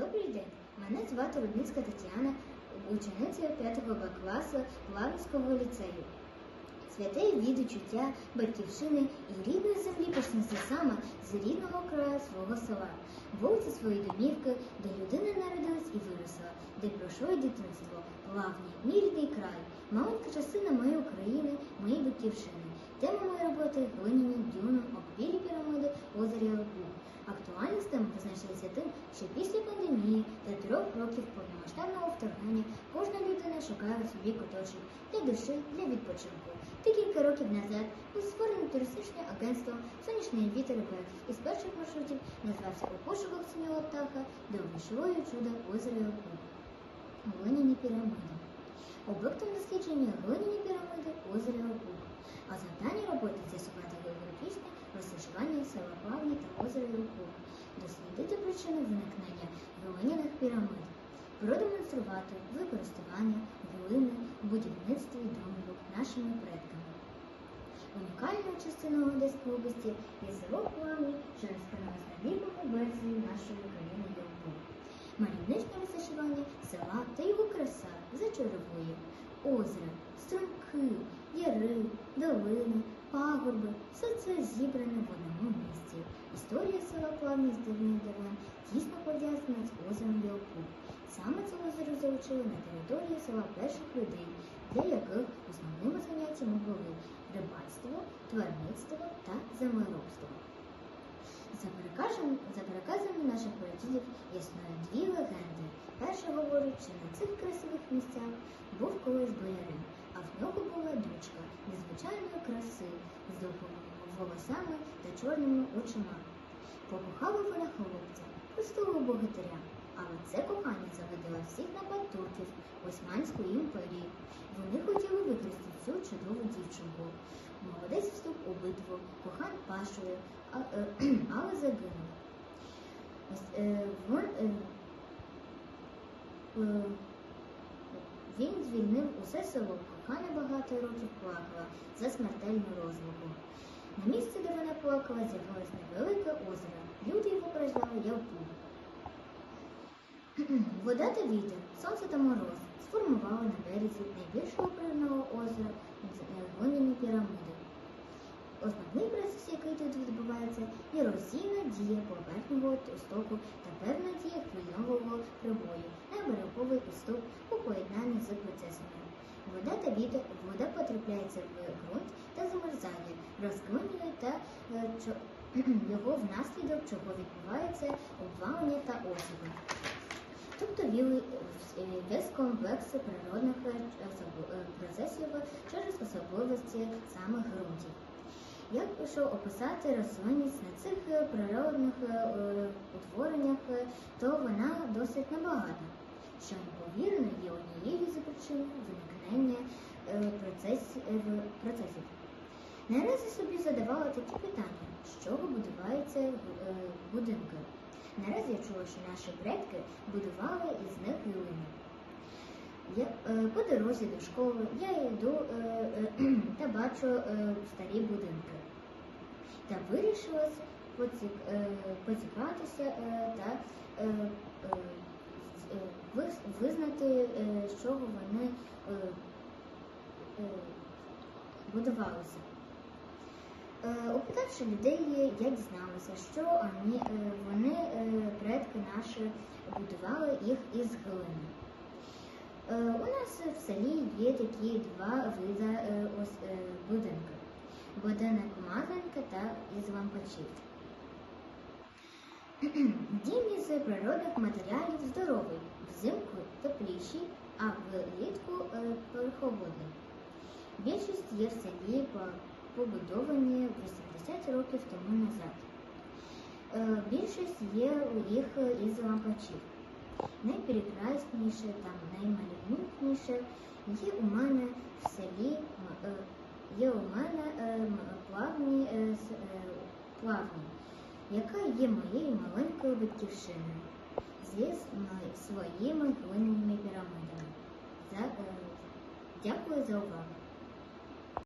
Добрий день, мене звати Рудницька Тетяна, учениця 5 Б класу Плавницького ліцею. Святе відчуття батьківщини і рідної землі почнеться саме з рідного краю свого села, вулиці своєї домівки, де людина народилась і виросла, де пройшло дитинство, плавний, мій рідний край, маленька частина моєї України, моєї батьківщини. Тема моєї роботи глиняні дюну, оббілі пірамиди, озері Алпу. Актуальність теми тим, що після пандемії та трьох років повномасштабного вторгнення кожна людина шукає собі куточок для душі, для відпочинку. Декілька років назад було створено туристичне агентство Сонячний вітер Б із перших маршрутів назвався у пошуках синього птаха до вишивої чуда озера Алпу. Глиняні пірамиди. Об'єктом дослідження глиняні пірамиди озера Алпу. А завдання роботи з'ясувати географічне розташування села Плавні та озера Руку, дослідити причини виникнення глиняних пірамид, продемонструвати використання глини в будівництві домівок нашими предками. Унікальною частиною Одеської області є село Плавні, що розкривалось на нашої країни Європи. Мальовничне розташування села та його краса зачаровує озера, струмки, яри, пагорби все це зібране в одному місці. Історія села Плавні з давен тісно пов'язана з озером Білку. Саме це озеро залучили на території села перших людей, для яких основними заняттями були рибальство, тварництво та землеробство. За переказами наших прадідів існує дві легенди. Перша говорить, що на цих красивих місцях був колись боярин, а в нього була дочка незвичайної краси з довгими волосами та чорними очима. Покохала вона хлопця, простого богатиря, але це кохання заводило всіх напад турків Османської імперії. Вони хотіли викрасти цю чудову дівчинку. Молодець вступ у битву, кохан пашою, а, е, але загинув. Е, е, е, він звільнив усе село, кохана багато років плакала за смертельну розлуку. На місці, де вона плакала, з'явилось невелике озеро. Люди його прозвали Ялпу. Вода та вітер, сонце та мороз сформували на березі найбільшого природного озера глиняні пірамиди. Основний процес, який тут відбувається, ерозійна дія поверхневого істоку та певна дія хвильового прибою на береговий істок процесами. Вода та вітер, вода потрапляється в ґрунт та замерзає, розклинює та е, його внаслідок чого відбувається обвалення та осіви. Тобто віли весь комплекс природних е, е, процесів через особливості самих ґрунтів. Як що описати рослинність на цих природних утвореннях, то вона досить небагата, що ймовірно є однією з причин виникнення е, е, процесів. Наразі собі задавала такі питання, з чого будуваються е, будинки. Наразі я чула, що наші предки будували із них е, по дорозі до школи я йду та бачу старі будинки. Та вирішила поцік, е, та визнати, е, з чого вони е, е, будувалися. Е, Опитавши людей, я дізналася, що вони, е, е, предки наші будували їх із глини. Е, У нас в селі є такі два види е, е, будинки: будинок мазанка та із лампачів. Дім із природних матеріалів здоровий, взимку тепліший, а влітку е, поверховодний. Більшість є в селі побудовані 80 років тому назад. Е, Більшість є у їх із лампачів. Найпрекрасніше та наймальовничніше є у мене в селі, е, є у мене плавні, плавні, яка є моєю маленькою батьківщиною зі своїми глиняними пірамидами. Дякую за увагу.